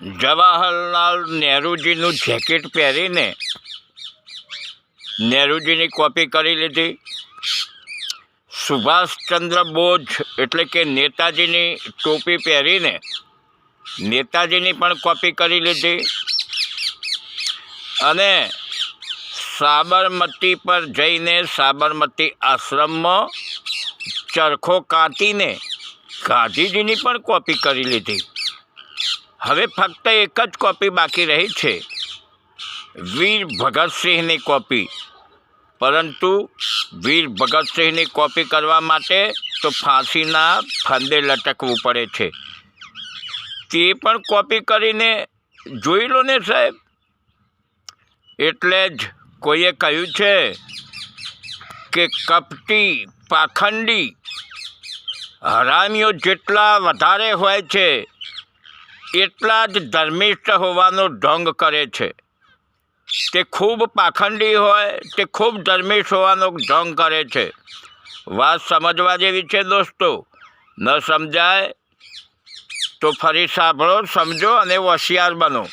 Jawaharlal નહેરુજીનું jacket પહેરીને નહેરુજીની copy કરી લીધી. સુભાષચંદ્ર બોઝ એટલે કે નેતાજીની ટોપી પહેરીને નેતાજીની પણ કોપી કરી લીધી. અને સાબરમતી પર જઈને સાબરમતી આશ્રમમાં ચરખો કાટીને ગાંધીજીની પણ કોપી કરી લીધી. હવે ફક્ત એક જ કોપી બાકી રહી છે. વીર ભગતસિંહની કોપી પરંતુ વીર ભગતસિંહની કોપી કરવા માટે તો ફાંસીના ફંદે લટકવું પડે છે. તે પણ કોપી કરીને જોઈ લો ને સાહેબ. એટલે જ કોઈએ કહ્યું છે કે કપટી, પાખંડી, હરામીઓ જેટલા વધારે હોય છે એટલા જ ધર્મિષ્ઠ હોવાનો ઢોંગ કરે છે. તે ખૂબ પાખંડી હોય, તે ખૂબ ધર્મિષ્ઠ હોવાનો ઢોંગ કરે છે. વાત સમજવા જેવી છે દોસ્તો, ન સમજાય તો ફરી સાંભળો, સમજો અને હોશિયાર બનો.